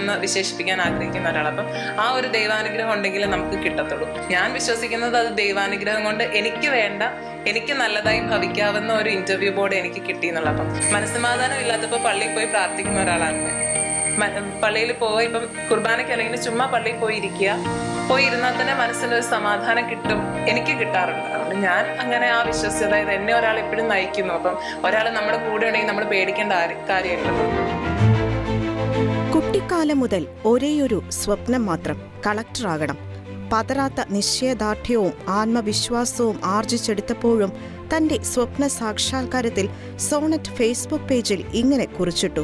എന്ന് വിശേഷിപ്പിക്കാൻ ആഗ്രഹിക്കുന്ന ഒരാൾ അപ്പം ആ ഒരു ദൈവാനുഗ്രഹം ഉണ്ടെങ്കിൽ നമുക്ക് കിട്ടത്തുള്ളൂ. ഞാൻ വിശ്വസിക്കുന്നത് അത് ദൈവാനുഗ്രഹം കൊണ്ട് എനിക്ക് വേണ്ട എനിക്ക് നല്ലതായി ഭവിക്കാവുന്ന ഒരു ഇന്റർവ്യൂ ബോർഡ് എനിക്ക് കിട്ടി എന്നുള്ള അപ്പം മനസ്സമാധാനം ഇല്ലാത്തപ്പോൾ പള്ളിയിൽ പോയി പ്രാർത്ഥിക്കുന്ന ഒരാളാണ് പള്ളിയിൽ പോയി ഇപ്പം കുർബാനയ്ക്ക് അല്ലെങ്കിൽ ചുമ്മാ പള്ളിയിൽ പോയി ഇരിക്കുക പോയി ഇരുന്നാൽ തന്നെ മനസ്സിനൊരു സമാധാനം കിട്ടും എനിക്ക് കിട്ടാറുണ്ട്. അതുകൊണ്ട് ഞാൻ അങ്ങനെ ആ വിശ്വസ്യത എന്നെ ഒരാൾ എപ്പോഴും നയിക്കുന്നു. അപ്പം ഒരാൾ നമ്മുടെ കൂടെ ഉണ്ടെങ്കിൽ നമ്മൾ പേടിക്കേണ്ട കാര്യമില്ലല്ലോ കുട്ടിക്കാലം മുതൽ ഒരേയൊരു സ്വപ്നം മാത്രം കളക്ടറാകണം. പതറാത്ത നിശ്ചയദാർഢ്യവും ആത്മവിശ്വാസവും ആർജിച്ചെടുത്തപ്പോഴും തന്റെ സ്വപ്ന സാക്ഷാത്കാരത്തിൽ സോണറ്റ് ഫേസ്ബുക്ക് പേജിൽ ഇങ്ങനെ കുറിച്ചിട്ടു.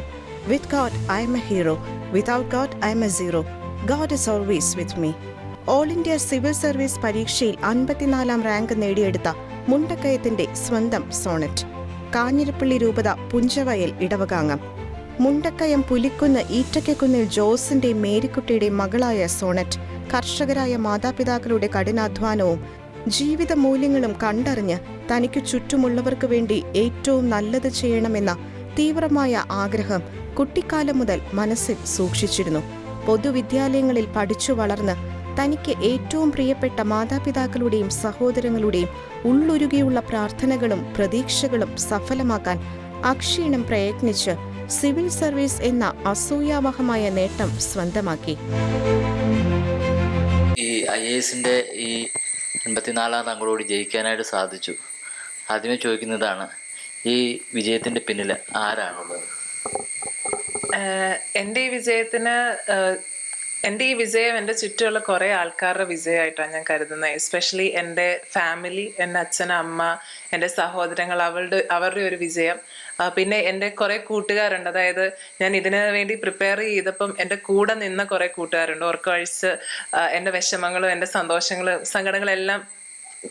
With God I am a hero without God I am a zero God is always with me all India civil service പരീക്ഷയിൽ അൻപത്തിനാലാം റാങ്ക് നേടിയെടുത്ത മുണ്ടക്കയത്തിന്റെ സ്വന്തം സോണറ്റ്. കാഞ്ഞിരപ്പള്ളി രൂപത പുഞ്ചവയൽ ഇടവകാംഗം. മുണ്ടക്കയം പുലിക്കുന്ന് ഈറ്റയ്ക്കുന്നിൽ ജോസിന്റെ മേരിക്കുട്ടിയുടെ മകളായ സോണറ്റ് കർഷകരായ മാതാപിതാക്കളുടെ കഠിനാധ്വാനവും ജീവിത മൂല്യങ്ങളും കണ്ടറിഞ്ഞ് തനിക്ക് ചുറ്റുമുള്ളവർക്ക് വേണ്ടി ഏറ്റവും നല്ലത് ചെയ്യണമെന്ന തീവ്രമായ ആഗ്രഹം കുട്ടിക്കാലം മുതൽ മനസ്സിൽ സൂക്ഷിച്ചിരുന്നു. പൊതുവിദ്യാലയങ്ങളിൽ പഠിച്ചു വളർന്ന് തനിക്ക് ഏറ്റവും പ്രിയപ്പെട്ട മാതാപിതാക്കളുടെയും സഹോദരങ്ങളുടെയും ഉള്ളൊരുകിയുള്ള പ്രാർത്ഥനകളും പ്രതീക്ഷകളും സഫലമാക്കാൻ അക്ഷീണം പ്രയത്നിച്ച് സിവിൽ സർവീസ് എന്ന അസൂയാവഹമായ നേട്ടം സ്വന്തമാക്കി. ഈ ഐ എ എസിന്റെ ഈ എൺപത്തിനാലാം റാങ്കോടുകൂടി ജയിക്കാനായിട്ട് സാധിച്ചു. ആദ്യമേ ചോദിക്കുന്നതാണ് ഈ വിജയത്തിന്റെ പിന്നിൽ ആരാണുള്ളത്? എന്റെ എന്റെ ഈ വിജയത്തിന് എന്റെ ഈ വിജയം എന്റെ ചുറ്റുമുള്ള കുറേ ആൾക്കാരുടെ വിജയമായിട്ടാണ് ഞാൻ കരുതുന്നത്. എസ്പെഷ്യലി എന്റെ ഫാമിലി എന്റെ അച്ഛൻ അമ്മ എന്റെ സഹോദരങ്ങൾ അവളുടെ അവരുടെ ഒരു വിജയം. പിന്നെ എന്റെ കുറേ കൂട്ടുകാരുണ്ട്. അതായത് ഞാൻ ഇതിനു വേണ്ടി പ്രിപ്പയർ ചെയ്തപ്പം എന്റെ കൂടെ നിന്ന കുറേ കൂട്ടുകാരുണ്ട്. ഓർക്കഴിച്ച് എന്റെ വിഷമങ്ങളും എന്റെ സന്തോഷങ്ങളും സങ്കടങ്ങളും എല്ലാം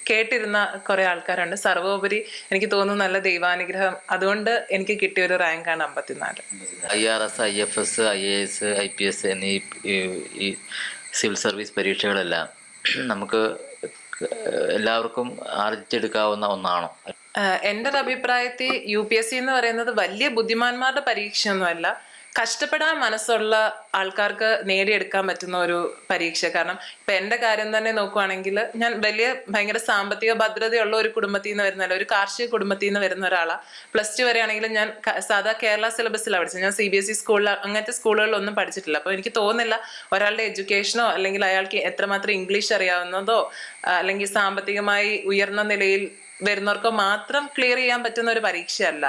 കേട്ടിരുന്ന കുറെ ആൾക്കാരുണ്ട്. സർവോപരി എനിക്ക് തോന്നുന്നു നല്ല ദൈവാനുഗ്രഹം. അതുകൊണ്ട് എനിക്ക് കിട്ടിയ ഒരു റാങ്കാണ് അമ്പത്തിനാല്. I R S I F S I A S I P S എന്നീ ഈ- സിവിൽ സർവീസ് പരീക്ഷകളെല്ലാം നമുക്ക് എല്ലാവർക്കും ആർജിച്ചെടുക്കാവുന്ന ഒന്നാണോ? എന്റെ ഒരു അഭിപ്രായത്തിൽ യു പി എസ് സി എന്ന് പറയുന്നത് വലിയ ബുദ്ധിമാന്മാരുടെ പരീക്ഷയൊന്നുമല്ല. കഷ്ടപ്പെടാൻ മനസ്സുള്ള ആൾക്കാർക്ക് നേടിയെടുക്കാൻ പറ്റുന്ന ഒരു പരീക്ഷ. കാരണം ഇപ്പൊ എന്റെ കാര്യം തന്നെ നോക്കുവാണെങ്കിൽ ഞാൻ വലിയ ഭയങ്കര സാമ്പത്തിക ഭദ്രതയുള്ള ഒരു കുടുംബത്തിൽ നിന്ന് വരുന്ന ഒരു കാർഷിക കുടുംബത്തിൽ നിന്ന് വരുന്ന ഒരാളാണ് പ്ലസ് ടു വരെ ആണെങ്കിലും ഞാൻ സാധാ കേരള സിലബസിലാണ് പഠിച്ചത്. ഞാൻ സി ബി എസ് ഇ സ്കൂളിൽ അങ്ങനത്തെ സ്കൂളുകളിലൊന്നും പഠിച്ചിട്ടില്ല. അപ്പോൾ എനിക്ക് തോന്നുന്നില്ല ഒരാളുടെ എഡ്യൂക്കേഷനോ അല്ലെങ്കിൽ അയാൾക്ക് എത്രമാത്രം ഇംഗ്ലീഷ് അറിയാവുന്നതോ അല്ലെങ്കിൽ സാമ്പത്തികമായി ഉയർന്ന നിലയിൽ വരുന്നവർക്ക് മാത്രം ക്ലിയർ ചെയ്യാൻ പറ്റുന്ന ഒരു പരീക്ഷയല്ല.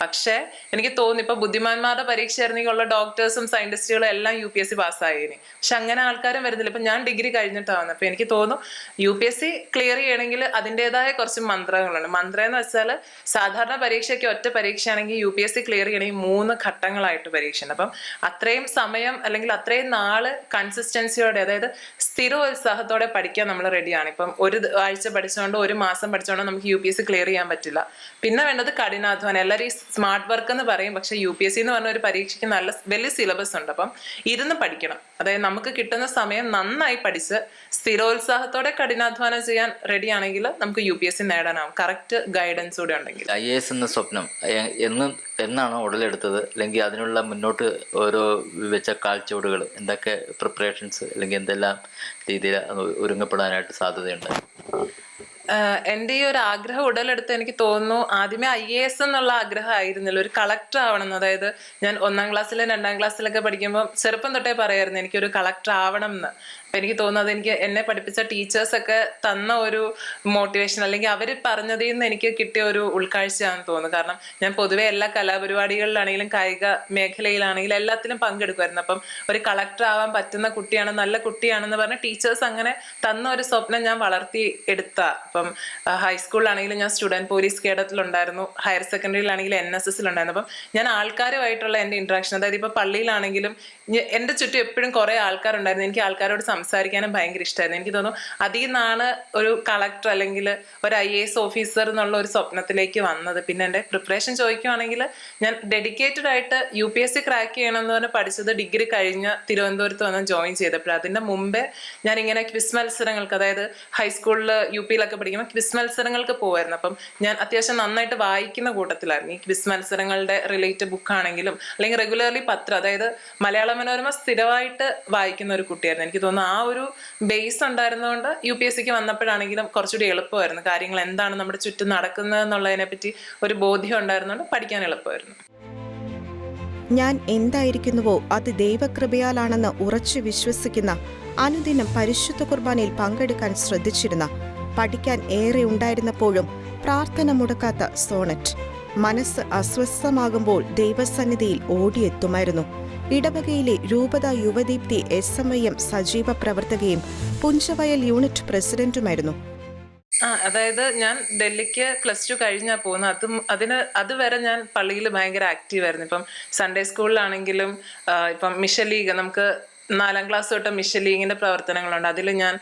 പക്ഷേ എനിക്ക് തോന്നുന്നു ഇപ്പൊ ബുദ്ധിമാന്മാരുടെ പരീക്ഷ ആയിരുന്നെങ്കിൽ ഉള്ള ഡോക്ടേഴ്സും സയന്റിസ്റ്റുകളും എല്ലാം യു പി എസ് സി പാസ്സായേനെ. പക്ഷെ അങ്ങനെ ആൾക്കാരും വരുന്നില്ല. ഇപ്പൊ ഞാൻ ഡിഗ്രി കഴിഞ്ഞിട്ടാണ്. അപ്പൊ എനിക്ക് തോന്നും U P S C clear ചെയ്യണമെങ്കിൽ അതിന്റെതായ കുറച്ച് മന്ത്രങ്ങളുണ്ട്. മന്ത്രം എന്ന് വെച്ചാൽ സാധാരണ പരീക്ഷയ്ക്ക് ഒറ്റ പരീക്ഷയാണെങ്കിൽ U P S C clear ചെയ്യണമെങ്കിൽ മൂന്ന് ഘട്ടങ്ങളായിട്ട് പരീക്ഷയുണ്ട്. അപ്പം അത്രയും സമയം അല്ലെങ്കിൽ അത്രയും നാൾ കൺസിസ്റ്റൻസിയോടെ അതായത് സ്ഥിരോത്സാഹത്തോടെ പഠിക്കാൻ നമ്മൾ റെഡിയാണ് ഇപ്പം ഒരു ആഴ്ച പഠിച്ചുകൊണ്ട് ഒരു മാസം പഠിച്ചുകൊണ്ട് നമുക്ക് U P S C clear ചെയ്യാൻ പറ്റില്ല. പിന്നെ വേണ്ടത് കഠിനാധ്വാനം. എല്ലാവരും ഈ സ്മാർട്ട് വർക്ക് എന്ന് പറയും. പക്ഷേ യു പി എസ് സി എന്ന് പറഞ്ഞ ഒരു പരീക്ഷയ്ക്ക് നല്ല വലിയ സിലബസ് ഉണ്ട്. അപ്പം ഇരുന്ന് പഠിക്കണം. അതായത് നമുക്ക് കിട്ടുന്ന സമയം നന്നായി പഠിച്ച് സ്ഥിരോത്സാഹത്തോടെ കഠിനാധ്വാനം ചെയ്യാൻ റെഡി ആണെങ്കിൽ നമുക്ക് യു പി എസ് സി നേടാനാവും. കറക്റ്റ് ഗൈഡൻസ് കൂടെ ഉണ്ടെങ്കിൽ. ഐ എസ് എന്ന സ്വപ്നം എന്ന് എന്നാണോ ഉടലെടുത്തത്? അല്ലെങ്കിൽ അതിനുള്ള മുന്നോട്ട് ഓരോ വെച്ച കാഴ്ചവടുകൾ എന്തൊക്കെ പ്രിപ്പറേഷൻസ് അല്ലെങ്കിൽ എന്തെല്ലാം രീതിയിൽ ഒരുങ്ങപ്പെടാനായിട്ട് സാധ്യതയുണ്ട്? എന്റെ ഈ ഒരു ആഗ്രഹം ഉടലെടുത്ത് എനിക്ക് തോന്നുന്നു ആദ്യമേ ഐ എ എസ് എന്നുള്ള ആഗ്രഹം ആയിരുന്നില്ല ഒരു കളക്ടർ ആവണം. അതായത് ഞാൻ ഒന്നാം ക്ലാസ്സിലും രണ്ടാം ക്ലാസ്സിലൊക്കെ പഠിക്കുമ്പോൾ ചെറുപ്പം തൊട്ടേ പറയായിരുന്നു എനിക്കൊരു കളക്ടർ ആവണം എന്ന് എനിക്ക് തോന്നുന്നത് എനിക്ക് എന്നെ പഠിപ്പിച്ച ടീച്ചേഴ്സ് ഒക്കെ തന്ന ഒരു മോട്ടിവേഷൻ അല്ലെങ്കിൽ അവർ പറഞ്ഞതിൽ നിന്ന് എനിക്ക് കിട്ടിയ ഒരു ഉൾക്കാഴ്ചയാണെന്ന് തോന്നുന്നു. കാരണം ഞാൻ പൊതുവെ എല്ലാ കലാപരിപാടികളിലാണെങ്കിലും കായിക മേഖലയിലാണെങ്കിലും എല്ലാത്തിലും പങ്കെടുക്കുമായിരുന്നു. അപ്പം ഒരു കളക്ടർ ആവാൻ പറ്റുന്ന കുട്ടിയാണ് നല്ല കുട്ടിയാണെന്ന് പറഞ്ഞ ടീച്ചേഴ്സ് അങ്ങനെ തന്ന ഒരു സ്വപ്നം ഞാൻ വളർത്തി എടുത്ത. അപ്പം ഹൈസ്കൂളിലാണെങ്കിലും ഞാൻ സ്റ്റുഡന്റ് പോലീസ് കേഡത്തിലുണ്ടായിരുന്നു ഹയർ സെക്കൻഡറിയിലാണെങ്കിൽ എൻ എസ് എസിലുണ്ടായിരുന്നു അപ്പം ഞാൻ ആൾക്കാരുമായിട്ടുള്ള എന്റെ ഇൻട്രാക്ഷൻ അതായത് ഇപ്പോൾ പള്ളിയിലാണെങ്കിലും എന്റെ ചുറ്റും എപ്പോഴും കുറേ ആൾക്കാരുണ്ടായിരുന്നു. എനിക്ക് ആൾക്കാരോട് സംസാരിക്കാനും ഭയങ്കര ഇഷ്ടമായിരുന്നു എനിക്ക് തോന്നുന്നു അതിൽ നിന്നാണ് ഒരു കളക്ടർ അല്ലെങ്കിൽ ഒരു ഐ എസ് ഓഫീസർ എന്നുള്ള ഒരു സ്വപ്നത്തിലേക്ക് വന്നത്. പിന്നെ എന്റെ പ്രിപ്പറേഷൻ ചോദിക്കുവാണെങ്കിൽ ഞാൻ ഡെഡിക്കേറ്റഡ് ആയിട്ട് U P S C crack ചെയ്യണമെന്ന് പറഞ്ഞ് പഠിച്ചത് ഡിഗ്രി കഴിഞ്ഞ് തിരുവനന്തപുരത്ത് വന്ന് ജോയിൻ ചെയ്തപ്പോൾ അതിന്റെ മുമ്പേ ഞാൻ ഇങ്ങനെ ക്വിസ് മത്സരങ്ങൾക്ക് അതായത് ഹൈസ്കൂളിൽ യു പിയിലൊക്കെ പഠിക്കുമ്പോൾ ക്വിസ് മത്സരങ്ങൾക്ക് പോകുമായിരുന്നു അപ്പം ഞാൻ അത്യാവശ്യം നന്നായിട്ട് വായിക്കുന്ന കൂട്ടത്തിലായിരുന്നു. ഈ ക്വിസ് മത്സരങ്ങളുടെ റിലേറ്റഡ് ബുക്ക് ആണെങ്കിലും അല്ലെങ്കിൽ റെഗുലർലി പത്രം അതായത് മലയാള മനോരമ സ്ഥിരമായിട്ട് വായിക്കുന്ന ഒരു കുട്ടിയായിരുന്നു. എനിക്ക് തോന്നുന്നു ആ ഒരു ബേസ് ഉണ്ടായിരുന്നതുകൊണ്ട് യു പി എസ് സിക്ക് വന്നപ്പോഴാണെങ്കിലും കുറച്ചുകൂടി എളുപ്പമായിരുന്നു. കാര്യങ്ങൾ എന്താണ് നമ്മുടെ ചുറ്റും നടക്കുന്നത് എന്നുള്ളതിനെ പറ്റി ഒരു ബോധ്യം ഉണ്ടായിരുന്നതുകൊണ്ട് പഠിക്കാൻ എളുപ്പമായിരുന്നു. ഞാൻ എന്തായിരിക്കുന്നുവോ അത് ദൈവകൃപയാലാണെന്ന് ഉറച്ചു വിശ്വസിക്കുന്ന അനുദിനം പരിശുദ്ധ കുർബാനയിൽ പങ്കെടുക്കാൻ ശ്രദ്ധിച്ചിരുന്ന പഠിക്കാൻ ഏറെ ഉണ്ടായിരുന്നപ്പോഴും പ്രാർത്ഥന മുടക്കാത്ത സോണറ്റ്. മനസ്സ് അസ്വസ്ഥമാകുമ്പോൾ ദൈവസന്നിധിയിൽ ഓടിയെത്തുമായിരുന്നു. ഇടവകയിലെ രൂപത Yuvadeepthi S M I M സജീവ പ്രവർത്തകയും പുഞ്ചവയൽ യൂണിറ്റ് പ്രസിഡന്റുമായിരുന്നു. ആ അതായത് ഞാൻ ഡൽഹിക്ക് പ്ലസ് ടു കഴിഞ്ഞാൽ പോകുന്നത് അതും അതിന് അതുവരെ ഞാൻ പള്ളിയിൽ ഭയങ്കര ആക്റ്റീവ് ആയിരുന്നു. ഇപ്പം സൺഡേ സ്കൂളിലാണെങ്കിലും ഇപ്പം മിഷൻ ലീഗ് നമുക്ക് നാലാം ക്ലാസ് തൊട്ട് മിഷൻ ലീഗിന്റെ പ്രവർത്തനങ്ങളുണ്ട്. അതിൽ ഞാൻ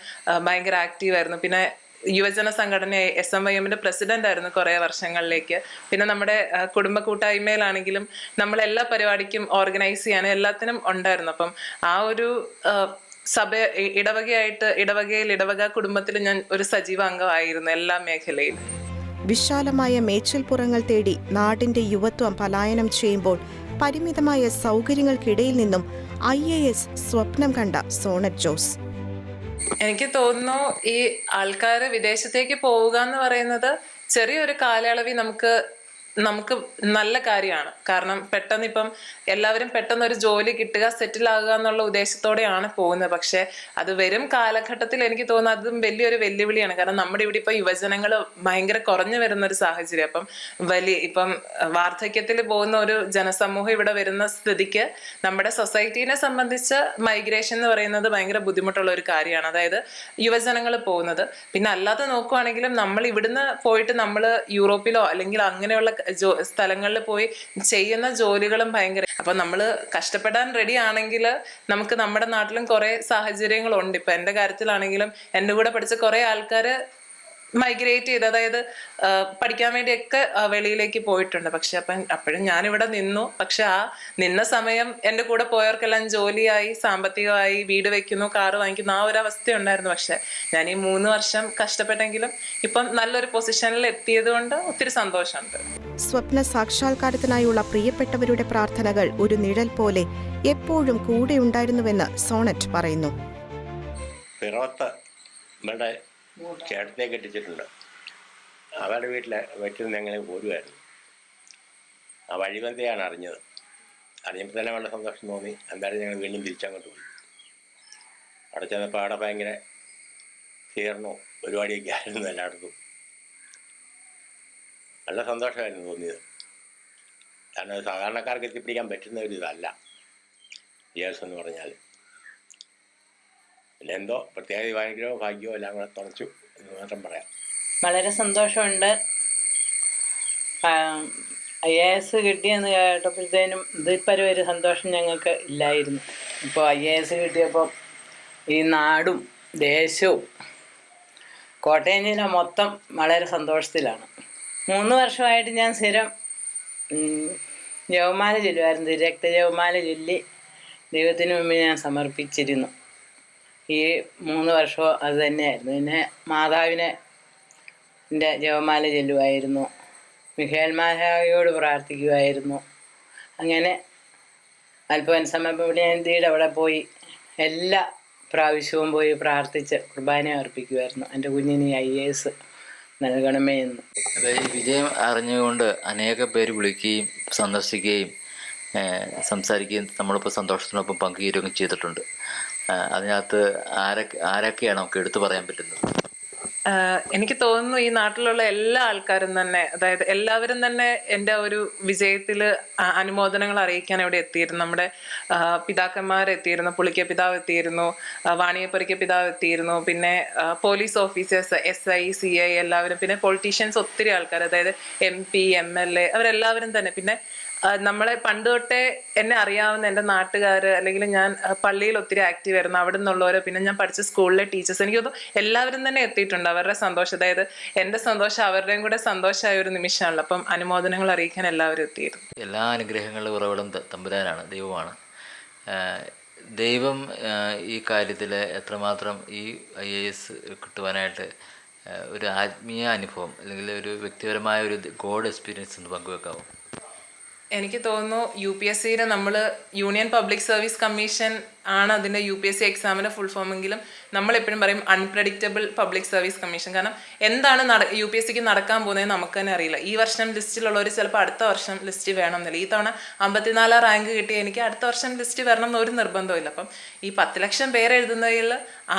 ഭയങ്കര ആക്റ്റീവ് ആയിരുന്നു. പിന്നെ യുവജന സംഘടന എസ് എം ഐ എമ്മിന്റെ പ്രസിഡന്റ് ആയിരുന്നു കുറേ വർഷങ്ങളിലേക്ക്. പിന്നെ നമ്മുടെ കുടുംബ കൂട്ടായ്മയിലാണെങ്കിലും നമ്മൾ എല്ലാ പരിപാടിക്കും ഓർഗനൈസ് ചെയ്യാനും എല്ലാത്തിനും ഉണ്ടായിരുന്നു. അപ്പം ആ ഒരു സഭ ഇടവകയായിട്ട് ഇടവകയിൽ ഇടവക കുടുംബത്തിൽ ഞാൻ ഒരു സജീവ അംഗമായിരുന്നു എല്ലാ മേഖലയിലും. വിശാലമായ മേച്ചിൽപ്പുറങ്ങൾ തേടി നാടിന്റെ യുവത്വം പലായനം ചെയ്യുമ്പോൾ പരിമിതമായ സൗകര്യങ്ങൾക്കിടയിൽ നിന്നും ഐ സ്വപ്നം കണ്ട സോണറ്റ് ജോസ്. എനിക്ക് തോന്നുന്നു ഈ ആൾക്കാര് വിദേശത്തേക്ക് പോവുക എന്ന് പറയുന്നത് ചെറിയൊരു കാലയളവിൽ നമുക്ക് നമുക്ക് നല്ല കാര്യമാണ്. കാരണം പെട്ടെന്ന് ഇപ്പം എല്ലാവരും പെട്ടെന്ന് ഒരു ജോലി കിട്ടുക സെറ്റിൽ ആകുക എന്നുള്ള ഉദ്ദേശത്തോടെയാണ് പോകുന്നത്. പക്ഷെ അത് വരും കാലഘട്ടത്തിൽ എനിക്ക് തോന്നുന്നത് അതും വലിയൊരു വെല്ലുവിളിയാണ്. കാരണം നമ്മുടെ ഇവിടെ ഇപ്പൊ യുവജനങ്ങൾ ഭയങ്കര കുറഞ്ഞു വരുന്ന ഒരു സാഹചര്യം. അപ്പം വലിയ ഇപ്പം വാർദ്ധക്യത്തിൽ പോകുന്ന ഒരു ജനസമൂഹം ഇവിടെ വരുന്ന സ്ഥിതിക്ക് നമ്മുടെ സൊസൈറ്റീനെ സംബന്ധിച്ച് മൈഗ്രേഷൻ എന്ന് പറയുന്നത് ഭയങ്കര ബുദ്ധിമുട്ടുള്ള ഒരു കാര്യമാണ്. അതായത് യുവജനങ്ങൾ പോകുന്നത്. പിന്നെ അല്ലാതെ നോക്കുവാണെങ്കിലും നമ്മൾ ഇവിടുന്ന് പോയിട്ട് നമ്മൾ യൂറോപ്പിലോ അല്ലെങ്കിൽ അങ്ങനെയുള്ള സ്ഥലങ്ങളിൽ പോയി ചെയ്യുന്ന ജോലികളും ഭയങ്കര. അപ്പൊ നമ്മൾ കഷ്ടപ്പെടാൻ റെഡി ആണെങ്കിൽ നമുക്ക് നമ്മുടെ നാട്ടിലും കുറെ സാഹചര്യങ്ങളുണ്ട്. ഇപ്പൊ എന്റെ കാര്യത്തിലാണെങ്കിലും എന്റെ കൂടെ പഠിച്ച കുറെ ആൾക്കാര് മൈഗ്രേറ്റ് ചെയ്ത് അതായത് പഠിക്കാൻ വേണ്ടിയൊക്കെ വെളിയിലേക്ക് പോയിട്ടുണ്ട്. പക്ഷെ അപ്പം അപ്പോഴും ഞാനിവിടെ നിന്നു. പക്ഷെ ആ നിന്ന സമയം എന്റെ കൂടെ പോയവർക്കെല്ലാം ജോലിയായി സാമ്പത്തികമായി വീട് വെക്കുന്നു കാറ് വാങ്ങിക്കുന്നു ആ ഒരു അവസ്ഥ ഉണ്ടായിരുന്നു പക്ഷെ ഞാൻ ഈ മൂന്ന് വർഷം കഷ്ടപ്പെട്ടെങ്കിലും ഇപ്പം നല്ലൊരു പൊസിഷനിൽ എത്തിയത് കൊണ്ട് ഒത്തിരി സന്തോഷമുണ്ട്. സ്വപ്ന സാക്ഷാത്കാരത്തിനായുള്ള പ്രിയപ്പെട്ടവരുടെ പ്രാർത്ഥനകൾ ഒരു നിഴൽ പോലെ എപ്പോഴും കൂടെ ഉണ്ടായിരുന്നുവെന്ന് സോണറ്റ് പറയുന്നു. പിറവത്ത് ഇവിടെ ചേട്ടത്തെ കെട്ടിച്ചിട്ടുണ്ട്. അവരുടെ വീട്ടിൽ വെച്ചിൽ ഞങ്ങൾ പോരുമായിരുന്നു ആ വഴിബന്ധയാണ് അറിഞ്ഞത്. അറിഞ്ഞപ്പോൾ തന്നെ വളരെ സന്തോഷം തോന്നി. എന്തായാലും ഞങ്ങൾ വീണ്ടും തിരിച്ചങ്ങോട്ട് പോയി. അവിടെ ചെന്നപ്പോൾ അവിടെ ഭയങ്കര തീർന്നു. പരിപാടിയൊക്കെ ആയിരുന്നു എല്ലായിടത്തും. നല്ല സന്തോഷമായിരുന്നു തോന്നിയത്. കാരണം സാധാരണക്കാർക്ക് എത്തിപ്പിടിക്കാൻ പറ്റുന്ന ഒരു ഇതല്ല. യേസ് എന്ന് പറഞ്ഞാൽ പിന്നെ എന്തോ പ്രത്യേക ദൈവാനുഗ്രഹമോ ഭാഗ്യമോ എല്ലാം കൂടെ തുണച്ചു എന്ന് മാത്രം പറയാം. വളരെ സന്തോഷമുണ്ട്. ഐ എ എസ് കിട്ടിയെന്ന് കേട്ടപ്പോഴത്തേനും ഇതിപ്പരം ഒരു സന്തോഷം ഞങ്ങൾക്ക് ഇല്ലായിരുന്നു. ഇപ്പോൾ ഐ എ എസ് കിട്ടിയപ്പോൾ ഈ നാടും ദേശവും കോട്ടയം ജില്ല മൊത്തം വളരെ സന്തോഷത്തിലാണ്. മൂന്ന് വർഷമായിട്ട് ഞാൻ സ്ഥിരം ജവമാല ചൊല്ലുമായിരുന്നു രക്തജവമാല ചൊല്ലി ദൈവത്തിന് മുമ്പിൽ ഞാൻ സമർപ്പിച്ചിരുന്നു. ഈ മൂന്ന് വർഷവും അത് തന്നെയായിരുന്നു. പിന്നെ മാതാവിനെ എന്റെ ജവമാല ചെല്ലുമായിരുന്നു മിഖേൽ മാഹായോട് പ്രാർത്ഥിക്കുമായിരുന്നു അങ്ങനെ അല്പം സമയപ്പടിയന്തിയുടെ അവിടെ പോയി എല്ലാ പ്രാവശ്യവും പോയി പ്രാർത്ഥിച്ച് കുർബാന അർപ്പിക്കുമായിരുന്നു എന്റെ കുഞ്ഞിന് ഐ എ എസ് നൽകണമേ എന്ന്. വിജയം അറിഞ്ഞുകൊണ്ട് അനേക പേര് വിളിക്കുകയും സന്ദർശിക്കുകയും സംസാരിക്കുകയും നമ്മളിപ്പോൾ സന്തോഷത്തിനൊപ്പം പങ്കുചേരുകയും ചെയ്തിട്ടുണ്ട്. അതിനകത്ത് ആരൊക്കെ ആരൊക്കെയാണ് നമുക്ക് എടുത്തു പറയാൻ പറ്റുന്നത്? എനിക്ക് തോന്നുന്നു ഈ നാട്ടിലുള്ള എല്ലാ ആൾക്കാരും തന്നെ അതായത് എല്ലാവരും തന്നെ എന്റെ ഒരു വിജയത്തിൽ അനുമോദനങ്ങൾ അറിയിക്കാൻ ഇവിടെ എത്തിയിരുന്നു. നമ്മുടെ പിതാക്കന്മാർ എത്തിയിരുന്നു പുളിക്ക പിതാവ് എത്തിയിരുന്നു ആഹ് വാണിയപ്പുറിക്ക പിതാവ് എത്തിയിരുന്നു പിന്നെ police officers S I C I എല്ലാവരും പിന്നെ പൊളിറ്റീഷ്യൻസ് ഒത്തിരി ആൾക്കാർ അതായത് M P M L A അവരെല്ലാവരും തന്നെ. പിന്നെ നമ്മളെ പണ്ട് തൊട്ടേ എന്നെ അറിയാവുന്ന എന്റെ നാട്ടുകാർ അല്ലെങ്കിൽ ഞാൻ പള്ളിയിൽ ഒത്തിരി ആക്റ്റീവ് ആയിരുന്നു. അവിടെ നിന്നുള്ളവരോ പിന്നെ ഞാൻ പഠിച്ച സ്കൂളിലെ ടീച്ചേഴ്സ് എനിക്ക് തോന്നുന്നു എല്ലാവരും തന്നെ എത്തിയിട്ടുണ്ട്. അവരുടെ സന്തോഷം. അതായത് എന്റെ സന്തോഷം അവരുടെയും കൂടെ സന്തോഷമായ ഒരു നിമിഷമാണല്ലോ. അപ്പം അനുമോദനങ്ങൾ അറിയിക്കാൻ എല്ലാവരും എത്തിയിരുന്നു. എല്ലാ അനുഗ്രഹങ്ങളുടെ ഉറവിടം തമ്പുരാനാണ് ദൈവമാണ്. ദൈവം ഈ കാര്യത്തിൽ എത്രമാത്രം ഈ ഐ എ എസ് കിട്ടുവാനായിട്ട് ഒരു ആത്മീയ അനുഭവം അല്ലെങ്കിൽ ഒരു വ്യക്തിപരമായ ഒരു ഗോഡ് എക്സ്പീരിയൻസ് ഒന്ന് പങ്കുവെക്കാമോ എനിക്ക് തോന്നുന്നു യു പി എസ് സിയുടെ നമ്മൾ യൂണിയൻ പബ്ലിക് സർവീസ് കമ്മീഷൻ ആണ് അതിന്റെ യു പി എസ് സി എക്സാമിന്റെ ഫുൾ ഫോം എങ്കിലും നമ്മൾ എപ്പോഴും പറയും അൺപ്രഡിക്റ്റബിൾ പബ്ലിക് സർവീസ് കമ്മീഷൻ കാരണം എന്താണ് നട യു പി എസ് സിക്ക് നടക്കാൻ പോകുന്നത് നമുക്ക് തന്നെ അറിയില്ല. ഈ വർഷം ലിസ്റ്റിലുള്ളവർ ചിലപ്പോൾ അടുത്ത വർഷം ലിസ്റ്റ് വേണം എന്നില്ല ഈ തവണ അമ്പത്തിനാലാം റാങ്ക് കിട്ടിയാൽ എനിക്ക് അടുത്ത വർഷം ലിസ്റ്റ് വരണം എന്നൊരു നിർബന്ധമില്ല അപ്പം ഈ പത്ത് ലക്ഷം പേര് എഴുതുന്നതിൽ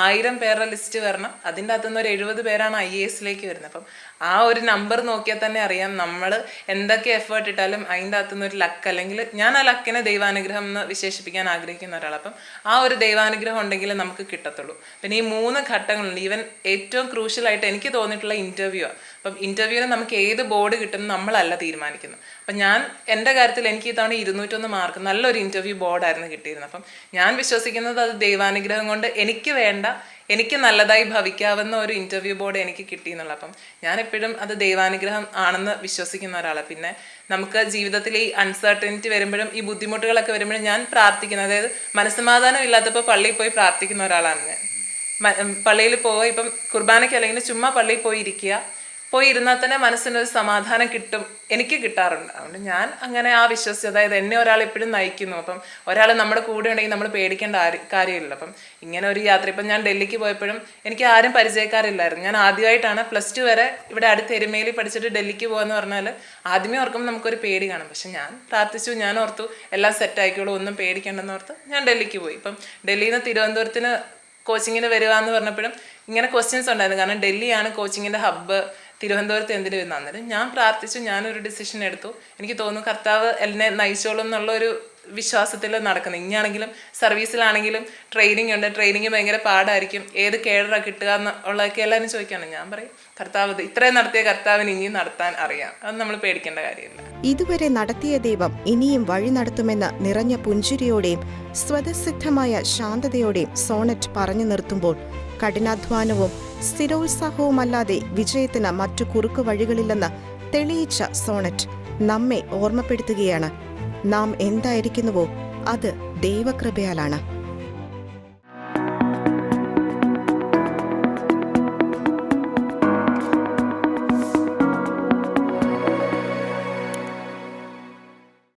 ആയിരം പേരുടെ ലിസ്റ്റ് വരണം. അതിന്റെ അകത്തുനിന്ന് ഒരു എഴുപത് പേരാണ് ഐ എ എസിലേക്ക് വരുന്നത്. അപ്പം ആ ഒരു നമ്പർ നോക്കിയാൽ തന്നെ അറിയാം നമ്മൾ എന്തൊക്കെ എഫേർട്ട് ഇട്ടാലും അതിന്റെ അകത്തുനിന്ന് ഒരു ലക്ക് അല്ലെങ്കിൽ ഞാൻ ആ ലക്കിനെ ദൈവാനുഗ്രഹം എന്ന് വിശേഷിപ്പിക്കാൻ ആഗ്രഹിക്കുന്ന ഒരാൾ അപ്പം ആ ഒരു ദൈവാനുഗ്രഹം ഉണ്ടെങ്കിൽ നമുക്ക് കിട്ടത്തുള്ളൂ. പിന്നെ ഈ മൂന്ന് ഘട്ടങ്ങളുണ്ട്. ഈവൻ ഏറ്റവും ക്രൂഷ്യലായിട്ട് എനിക്ക് തോന്നിയിട്ടുള്ള ഇന്റർവ്യൂ ആണ് അപ്പം ഇന്റർവ്യൂവിന് നമുക്ക് ഏത് ബോർഡ് കിട്ടും നമ്മളല്ല തീരുമാനിക്കുന്നത്. അപ്പം ഞാൻ എന്റെ കാര്യത്തിൽ എനിക്ക് ഇത്തവണ ഇരുന്നൂറ്റൊന്ന് മാർക്ക് നല്ലൊരു ഇന്റർവ്യൂ ബോർഡായിരുന്നു കിട്ടിയിരുന്നത്. അപ്പം ഞാൻ വിശ്വസിക്കുന്നത് അത് ദൈവാനുഗ്രഹം കൊണ്ട് എനിക്ക് വേണ്ട എനിക്ക് നല്ലതായി ഭവിക്കാവുന്ന ഒരു ഇന്റർവ്യൂ ബോർഡ് എനിക്ക് കിട്ടി എന്നുള്ള അപ്പം ഞാൻ എപ്പോഴും അത് ദൈവാനുഗ്രഹം ആണെന്ന് വിശ്വസിക്കുന്ന ഒരാളാണ്. പിന്നെ നമുക്ക് ജീവിതത്തിൽ ഈ അൺസർട്ടനിറ്റി വരുമ്പോഴും ഈ ബുദ്ധിമുട്ടുകളൊക്കെ വരുമ്പോഴും ഞാൻ പ്രാർത്ഥിക്കുന്നത്. അതായത് മനസ്സമാധാനം ഇല്ലാത്തപ്പോൾ പള്ളിയിൽ പോയി പ്രാർത്ഥിക്കുന്ന ഒരാളാണ് ഞാൻ. പള്ളിയിൽ പോവുക ഇപ്പം കുർബാനയ്ക്ക് അല്ലെങ്കിൽ ചുമ്മാ പള്ളിയിൽ പോയി ഇരിക്കുക. പോയി ഇരുന്നാൽ തന്നെ മനസ്സിനൊരു സമാധാനം കിട്ടും. എനിക്ക് കിട്ടാറുണ്ട്. അതുകൊണ്ട് ഞാൻ അങ്ങനെ ആ വിശ്വസിച്ച് അതായത് എന്നെ ഒരാൾ എപ്പോഴും നയിക്കുന്നു. അപ്പം ഒരാൾ നമ്മുടെ കൂടെ ഉണ്ടെങ്കിൽ നമ്മൾ പേടിക്കേണ്ട കാര്യമില്ല. അപ്പം ഇങ്ങനെ ഒരു യാത്ര ഇപ്പം ഞാൻ ഡൽഹിക്ക് പോയപ്പോഴും എനിക്ക് ആരും പരിചയക്കാരില്ലായിരുന്നു. ഞാൻ ആദ്യമായിട്ടാണ് പ്ലസ് ടു വരെ ഇവിടെ അടുത്ത് എരുമേലി പഠിച്ചിട്ട് ഡൽഹിക്ക് പോകാന്ന് പറഞ്ഞാൽ ആദ്യമേ ഓർക്കുമ്പോൾ നമുക്കൊരു പേടി കാണും. പക്ഷെ ഞാൻ പ്രാർത്ഥിച്ചു ഞാൻ ഓർത്തു എല്ലാം സെറ്റ് ആയിക്കോളൂ ഒന്നും പേടിക്കേണ്ടെന്ന് ഓർത്ത് ഞാൻ ഡൽഹിക്ക് പോയി. ഇപ്പം ഡൽഹിയിൽ നിന്ന് തിരുവനന്തപുരത്തിന് കോച്ചിങ്ങിന് വരിക എന്ന് പറഞ്ഞപ്പോഴും ഇങ്ങനെ ക്വസ്റ്റ്യൻസ് ഉണ്ടായിരുന്നു. കാരണം ഡൽഹിയാണ് കോച്ചിങ്ങിന്റെ ഹബ്ബ് തിരുവനന്തപുരത്ത് എന്തിനു വരുന്ന? അന്നേരം ഞാൻ പ്രാർത്ഥിച്ചു ഞാനൊരു ഡിസിഷൻ എടുത്തു. എനിക്ക് തോന്നുന്നു കർത്താവ് എന്നെ നയിച്ചോളും എന്നുള്ള ഒരു വിശ്വാസത്തിൽ നടക്കുന്നത് ഇനിയാണെങ്കിലും സർവീസിലാണെങ്കിലും ട്രെയിനിങ് ഉണ്ട്. ട്രെയിനിങ് ഭയങ്കര പാടായിരിക്കും. ഏത് കേഡറാണ് കിട്ടുക എന്നുള്ളതൊക്കെ എല്ലാവരും ചോദിക്കുകയാണ് ഞാൻ പറയും കർത്താവ് ഇത് ഇത്രയും നടത്തിയ കർത്താവിന് ഇനിയും നടത്താൻ അറിയാം. അത് നമ്മൾ പേടിക്കേണ്ട കാര്യമില്ല. ഇതുവരെ നടത്തിയ ദൈവം ഇനിയും വഴി നടത്തുമെന്ന് നിറഞ്ഞ പുഞ്ചിരിയോടെയും സ്വതസിദ്ധമായ ശാന്തതയോടെയും സോണറ്റ് പറഞ്ഞു നിർത്തുമ്പോൾ കഠിനാധ്വാനവും സ്ഥിരോത്സാഹവുമല്ലാതെ വിജയത്തിന് മറ്റു കുറുക്കു വഴികളില്ലെന്ന് തെളിയിച്ച സോണറ്റ് നമ്മെ ഓർമ്മപ്പെടുത്തുകയാണ്. നാം എന്തായിരിക്കുന്നുവോ? അത് ദൈവകൃപയാലാണ്.